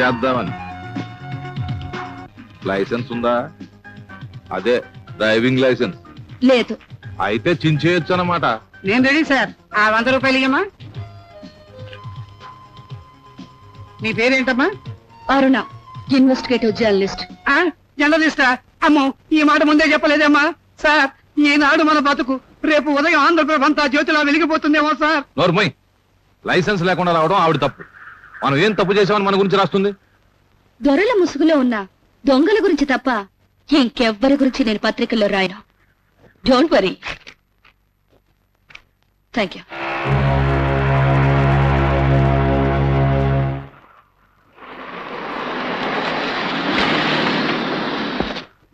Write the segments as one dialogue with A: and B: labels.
A: చేద్దామని. లైసెన్స్ ఉందా? అదే డ్రైవింగ్ లైసెన్స్.
B: లేదు.
A: అయితే చించేయచ్చు అన్నమాట
C: నేను రెడీ సార్. ఆ వంద రూపాయలు ఇయ్యమ్మా. నీ పేరేంటమ్మా?
B: Aruna investigative journalist.
C: ఆ జర్నలిస్టా? అమ్మో ఈ మాట ముందే చెప్పలేదమ్మా. సార్ ఈనాడు మన బతుకు. రేపు ఉదయం ఆంధ్రప్రభ అంతా జ్యోతిలా వెలిగిపోతుందేమో సార్.
A: నోర్మయ్ లైసెన్స్ లేకుండా రావడం ఆవిడ తప్పు. మనం ఏం తప్పు చేసామని మన గురించి రాస్తుంది?
B: దొరల ముసుగులో ఉన్న దొంగల గురించి తప్ప ఇంకెవ్వరి గురించి నేను పత్రికల్లో రాయను. Don't worry thank you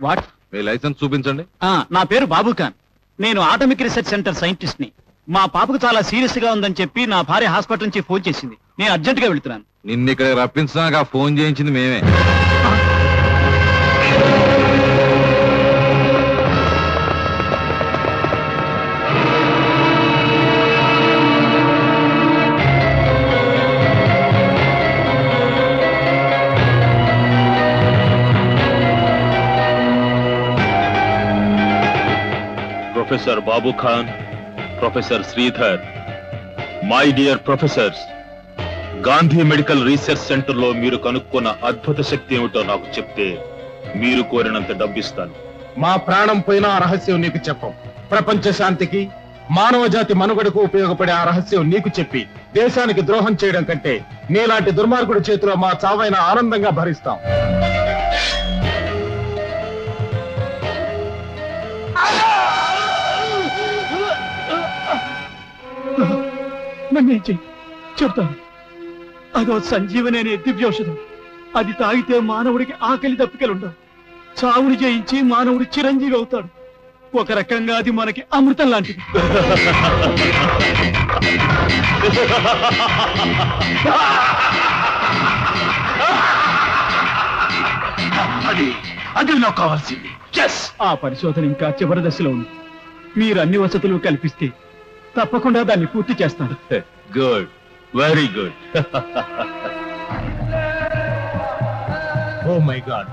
D: what
A: me licence చూపించండి.
D: నా పేరు బాబు ఖాన్. నేను ఆటమిక్ రీసెర్చ్ సెంటర్ సైంటిస్ట్ని మా పాపకు చాలా సీరియస్గా ఉందని చెప్పి నా భార్య హాస్పిటల్ నుంచి ఫోన్ చేసింది. నేను అర్జెంట్గా వెళ్తున్నాను.
A: నిన్ను ఇక్కడ రప్పించడానికి ఆ ఫోన్ చేయించింది మేమే.
E: Professor Babu Khan professor Sridhar my dear professors Gandhi medical research సెంటర్లో మీరు కనుక్కున్న అద్భుత శక్తి ఏమిటో నాకు చెప్తే మీరు కోరినంత డబ్బిస్తాను.
F: మా ప్రాణం పోయిన ఆ రహస్యం నీకు చెప్పం. ప్రపంచ శాంతికి మానవ జాతి మనుగడకు ఉపయోగపడే ఆ రహస్యం నీకు చెప్పి దేశానికి ద్రోహం చేయడం కంటే నీలాంటి దుర్మార్గుడి చేతిలో మా చావైన ఆనందంగా భరిస్తాం.
D: నన్ను చెప్తాను. అదో సంజీవని అనే దివ్యౌషధం. అది తాగితే మానవుడికి ఆకలి దప్పికలు ఉండవు చావుని జయించి మానవుడు చిరంజీవి అవుతాడు. ఒక రకంగా అది మనకి అమృతం లాంటిది.
E: అది అది నాకు కావాల్సింది.
D: ఆ పరిశోధన ఇంకా చివరి దశలో ఉంది. మీరు అన్ని వసతులు కల్పిస్తే తప్పకుండా దాన్ని పూర్తి చేస్తాను.
E: Good very good
F: oh my god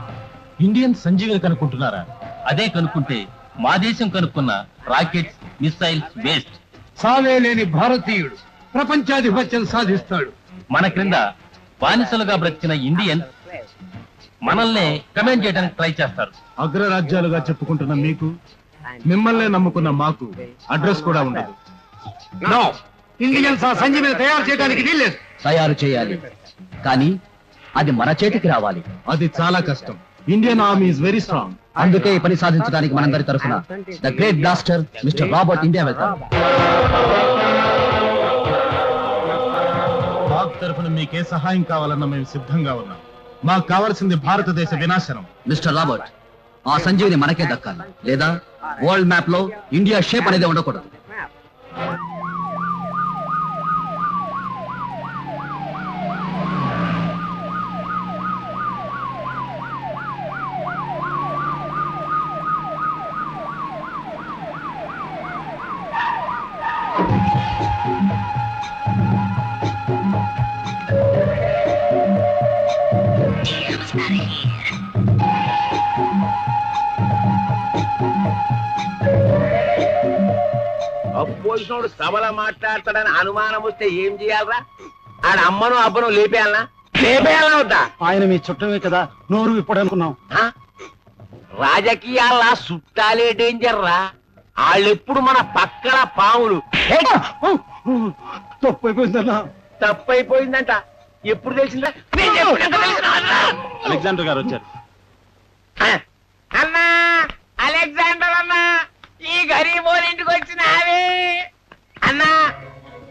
F: Indian Sanjeevani కనుక్కుంటున్నారా?
G: అదే కనుక్కుంటే మా దేశం కనుక్కున్న రాకెట్స్ మిసైల్స్ వేస్ట్.
C: సావే లేని భారతీయుడు ప్రపంచాధిపత్యం సాధిస్తాడు.
G: మన క్రింద బానిసలుగా బ్రతికిన ఇండియన్ మనల్ని కమెంట్ చేయడానికి ట్రై చేస్తారు.
F: అగ్రరాజ్యాలుగా చెప్పుకుంటున్న మీకు మిమ్మల్నే నమ్ముకున్న మాకు అడ్రస్ కూడా ఉండదు.
C: నో ఇండియన్స్ ఆ సంజీవిని తయారు చేయడానికి వీల్లేదు.
G: తయారు చేయాలి. కానీ అది మన చేతికి రావాలి.
F: అది చాలా కష్టం. Indian army is very strong
G: అందుకే ఈ పని సాధించడానికి మనందరి తరఫున the great blaster mister Robert India వెళ్తాం.
F: మాకు తరఫున మీకే సహాయం కావాలన్నా మేము సిద్ధంగా ఉన్నాం. మాకు కావాల్సింది భారతదేశ వినాశనం.
G: మిస్టర్ రాబర్ట్ ఆ సంజీవిని మనకే దక్కాలి. లేదా వరల్డ్ మ్యాప్లో ఇండియా షేప్ అనేది ఉండకూడదు.
H: అప్పోసినోడు సభలో మాట్లాడతాడని అనుమానం వస్తే ఏం చేయాలరా? ఆడ అమ్మను అబ్బను లేపేయాలనా? లేపేయాలనా వద్దా?
D: ఆయన మీ చుట్టమే కదా నోరు ఇప్పుడు అనుకున్నాం
H: ఆ? రాజకీయాల చుట్టాలే డేంజర్ రా వాళ్ళెప్పుడు మన పక్కన పాములు!
D: తప్పైపోయిందన్నా.
H: తప్పైపోయిందంట. ఎప్పుడు తెలిసిందా?
F: అలెగ్జాండర్ గారు వచ్చారు.
H: అన్నా! అలెగ్జాండర్ అన్నా! ఈ గరీబోని ఇంటికి వచ్చినావే! అన్నా!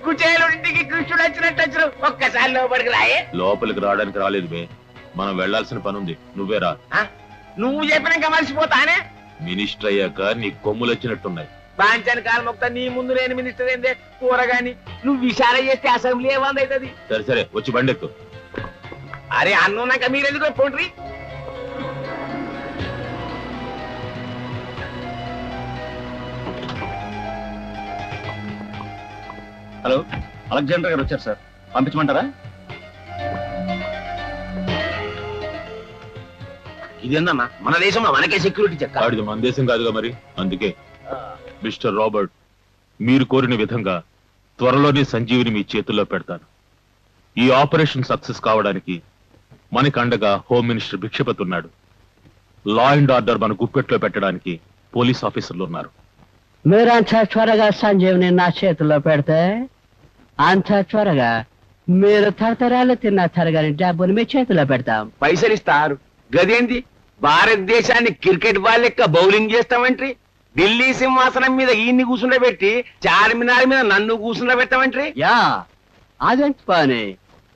H: కుచేలుడింటికి కృష్ణుడు వచ్చినట్టు వచ్చిన ఒక్కసారి లోపలికి రాయే.
E: లోపలికి రావడానికి రాలేదు బే. మనం వెళ్ళాల్సిన పని ఉంది. నువ్వే రా.
H: ఆ? నువ్వు చెప్పినాక మర్చిపోతానే?
E: మినిస్టర్ అయ్యాక నీ కొమ్ములు వచ్చినట్టున్నాయి.
H: బాంచాని కాలం మొత్తం నీ ముందు నేను మినిస్టర్ ఏందే? కూరగాని నువ్వు విచారణ చేస్తే అసెంబ్లీ ఏమంది అవుతుంది?
E: సరే సరే వచ్చి బండెక్కు
H: అరే అన్నున్నాక మీరెందుకు పోండ్రి
D: హలో అలెగ్జాండర్ గారు వచ్చారు సార్. పంపించమంటారా?
H: ఇదేందన్నా? మన దేశంలో మనకే సెక్యూరిటీ చెక్క.
E: మన దేశం కాదుగా మరి? అందుకే. మిస్టర్ రాబర్ట్ మీరు కోరిన విధంగా త్వరలోనే సంజీవిని మీ చేతుల్లో పెడతాను. ఈ ఆపరేషన్ సక్సెస్ కావడానికి మనకి అండగా హోమ్ మినిస్టర్ భిక్షపతి ఉన్నాడు లా అండ్ ఆర్డర్ మన గుప్పెట్లో పెట్టడానికి పోలీస్ ఆఫీసర్లు ఉన్నారు.
I: మీరంత త్వరగా సంజీవిని నా చేతిలో పెడితే అంత త్వరగా మీరు తరతరాలు తిన్న తరగని డబ్బుని మీ చేతిలో పెడతాం.
H: పైసలు ఇస్తారు గదేంది? భారతదేశాన్ని క్రికెట్ బాల్ లెక్క బౌలింగ్ చేస్తామంట్రి? ఢిల్లీ సింహాసనం మీద ఈయన్ని కూర్చుండబెట్టి చార్మినార్ మీద నన్ను కూర్చుండబెట్టామంట్రి
I: యా అదేంటి పని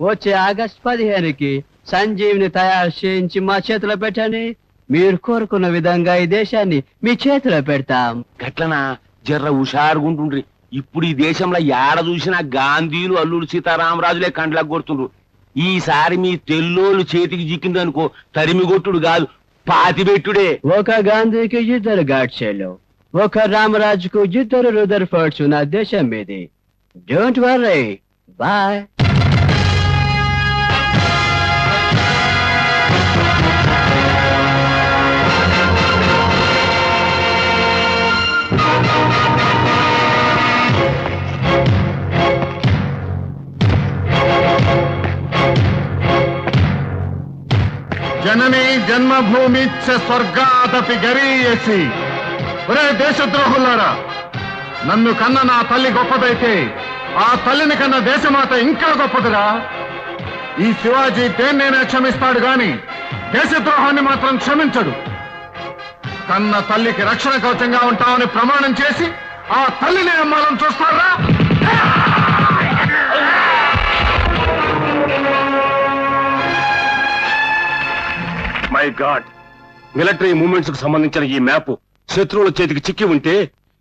I: వచ్చే ఆగస్ట్ పదిహేనుకి సంజీవిని తయారు చేయించి మా చేతిలో పెట్టండి. మీరు కోరుకున్న విధంగా ఈ దేశాన్ని మీ చేతిలో పెడతాం.
H: గట్లనా? జర్ర హుషారుగుంటుండ్రి. ఇప్పుడు ఈ దేశంలో ఏడ చూసినా గాంధీలు అల్లుడు సీతారామరాజులే కండ్లకు కొడుతుండ్రు. ఈసారి మీ తెల్లోళ్ళు చేతికి చిక్కిందనుకో తరిమి కొట్టుడు కాదు పాతి పెట్టుడే
I: ఒక గాంధీకి ఇద్దరు वो खर्राम को जिधर उधर फॉर्चूना देशम में
J: बाय जननी जन्मभूमि स्वर्गादपि गरीयसी। ఒరే దేశద్రోహులారా నన్ను కన్న నా తల్లి గొప్పదైతే ఆ తల్లిని కన్న దేశమాత ఇంకా గొప్పదిరా. ఈ శివాజీ దేన్నైనా క్షమిస్తాడు గాని దేశద్రోహాన్ని మాత్రం క్షమించడు. కన్న తల్లికి రక్షణ కవచంగా ఉంటామని ప్రమాణం చేసి ఆ తల్లిని అమ్మాలని చూస్తారా?
H: మై గాడ్ మిలిటరీ మూమెంట్స్కు సంబంధించిన ఈ మ్యాప్ శత్రువుల చేతికి చిక్కి ఉంటే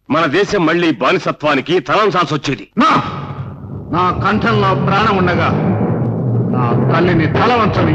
H: మన దేశం మళ్ళీ బానిసత్వానికి తలంసాల్సి వచ్చేది.
J: నా! నా కంఠంలో ప్రాణం ఉండగా నా తల్లిని తల వంచని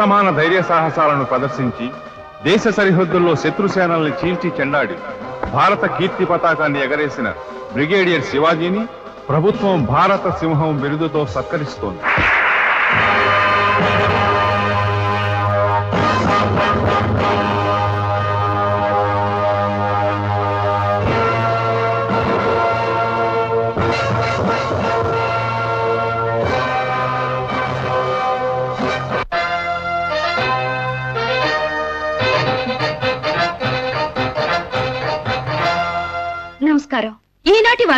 A: అసమాన ధైర్య సాహసాలను ప్రదర్శించి దేశ సరిహద్దుల్లో శత్రు సేనల్ని చీల్చి చెండాడి భారత కీర్తి పతాకాన్ని ఎగరేసిన బ్రిగేడియర్ శివాజీని ప్రభుత్వం భారత సింహం బిరుదుతో సత్కరిస్తోంది.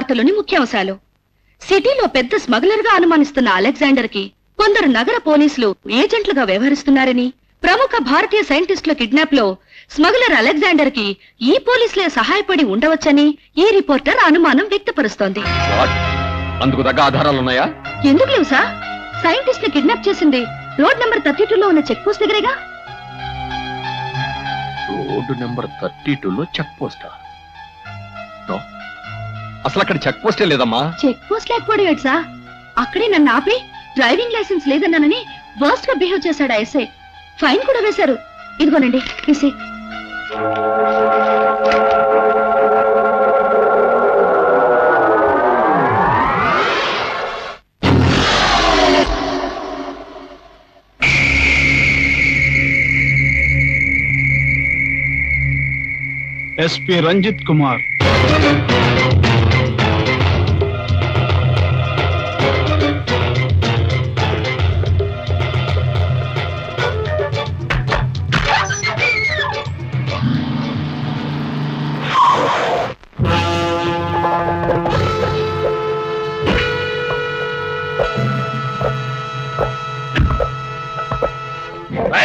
B: వార్తలోని ముఖ్యాంశాలు. సిటీలో పెద్ద స్మగ్లర్గా అనుమానిస్తున్న అలెగ్జాండర్కి కొందరు నగర పోలీసులు ఏజెంట్లుగా వ్యవహరిస్తున్నారని ప్రముఖ భారతీయ సైంటిస్టుల కిడ్నాప్లో స్మగ్లర్ అలెగ్జాండర్కి ఈ పోలీసులే సహాయపడి ఉండవచ్చని ఈ రిపోర్టర్ అనుమానం వ్యక్తపరుస్తోంది.
A: అందుకు తగ్గ ఆధారాలున్నాయా
B: ఎందుకు లేవు సార్? సైంటిస్ట్ని కిడ్నాప్ చేసింది రోడ్ నెంబర్ థర్టీ టూ లో ఉన్న చెక్ పోస్ట్ దగ్గరేగా?
A: రోడ్డు నెంబర్ థర్టీ చెక్ పోస్టా. అసలు అక్కడ చెక్ పోస్టే లేదమ్మా.
B: చెక్ పోస్ట్ లేకపోవడం ఏంటి అక్కడే నన్ను ఆపి డ్రైవింగ్ లైసెన్స్ లేదన్నానని వర్స్ట్గా బిహేవ్ చేశాడు ఎస్ఐ ఫైన్ కూడా వేశారు. ఇదిగోనండి SI
D: SP Ranjith Kumar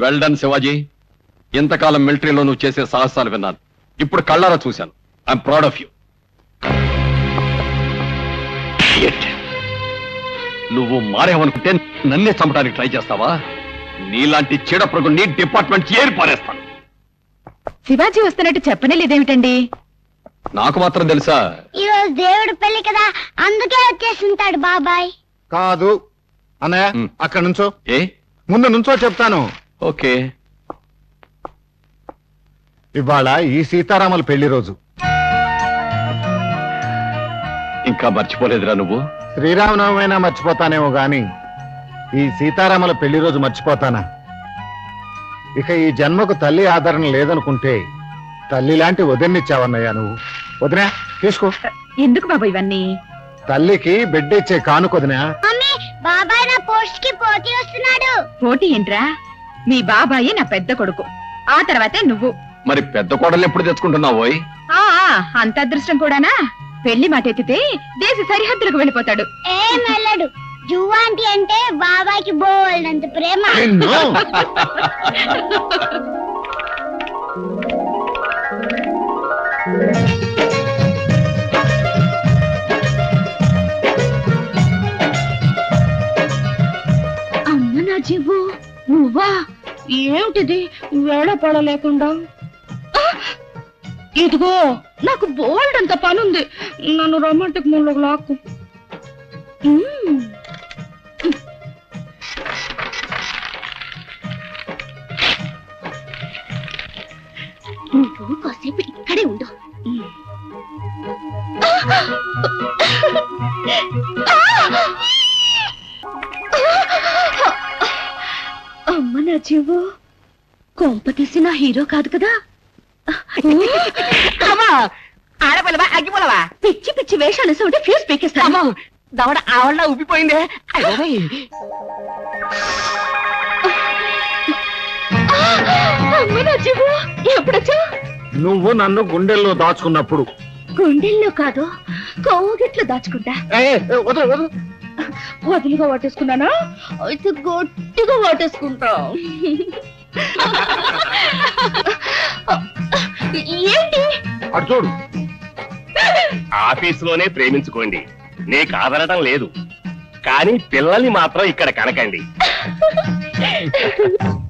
K: well done Shivaji. ఇంతకాలం మిలిటరీలో నువ్వు చేసే సాహసాలు విన్నాను. ఇప్పుడు కళ్ళారా చూశాను. ఐఎమ్ ప్రౌడ్ ఆఫ్ యూ నువ్వు మారేవనుకుంటే నన్నే చంపడానికి ట్రై చేస్తావా? నీలాంటి చీడప్రగు నీ డిపార్ట్మెంట్ ఏరి పారేస్తాను.
B: శివాజీ వస్తున్నట్టు చెప్పనే లేదేమిటండి
K: నాకు మాత్రం తెలుసా?
L: ఈ రోజు దేవుడు పెళ్ళి కదా అందుకే వచ్చేసింటాడు బాబాయ్.
J: కాదు. అన్నయ్య. అక్కడ నుంచో.
K: ఏ?
J: ముందు నుంచో చెప్తాను.
K: ఓకే.
J: ఇవాళ ఈ సీతారాముల పెళ్ళి రోజు.
K: ఇంకా మర్చిపోలేదురా నువ్వు?
J: శ్రీరామనవమైనా మర్చిపోతానేమో గాని ఈ సీతారాముల పెళ్ళి రోజు మర్చిపోతానా? ఇక ఈ జన్మకు తల్లి ఆదరణ లేదనుకుంటే తల్లి లాంటి వదిలిచ్చావన్నయ్యా నువ్వు. వదినా తీసుకో.
B: ఎందుకు బాబు ఇవన్నీ?
J: తల్లికి బిడ్డ ఇచ్చే కానుకొదినా
L: మమ్మీ బాబాయ్ నా పోస్ట్కి పోటీ వస్తున్నాడు.
B: పోటీ ఏంట్రా? మీ బాబాయే నా పెద్ద కొడుకు. ఆ తర్వాతే నువ్వు.
K: మరి పెద్ద కోడలు ఎప్పుడు తెచ్చుకుంటున్నావోయ్
B: ఆ ఆ, అంత అదృష్టం కూడానా? పెళ్ళి మాట ఎత్తితే దేశ సరిహద్దులకు వెళ్ళిపోతాడు.
L: ఏ మెల్లడు జువ్వాంటి అంటే బాబాయ్కి బోల్డంత ప్రేమ.
B: అమ్మ నా జీవు నువ్వా? ఏమిటిది? వేళ పడలేకుండా? ఇదిగో నాకు బోల్డ్ అంత పనుంది. నన్ను రొమాంటిక్ మూడు లాక్కు. నువ్వు కాసేపు ఇక్కడే హీరో కాదు కదా.
M: అమ్మా ఆడపిల్లవా అగ్గిపులవా?
B: పిచ్చి పిచ్చి వేషాలు వేసి ఉంటే ఫ్యూజ్ పీకేస్తాను
M: దవడ ఆవళ్ళ ఉబ్బిపోయిందే
B: ఎప్పుడొచ్చా
J: నువ్వు నన్ను గుండెల్లో దాచుకున్నప్పుడు.
B: గుండెల్లో కాదు కోగిట్లో దాచుకుంటా.
J: వదలు వదలు.
B: వదులుగా వాటేసుకున్నానా? అయితే గట్టిగా వాటేసుకుంటా. ఏంటి?
J: అటు చూడు.
N: ఆఫీసులోనే ప్రేమించుకోండి. నే కాదనటం లేదు. కానీ పిల్లల్ని మాత్రం ఇక్కడ కనకండి.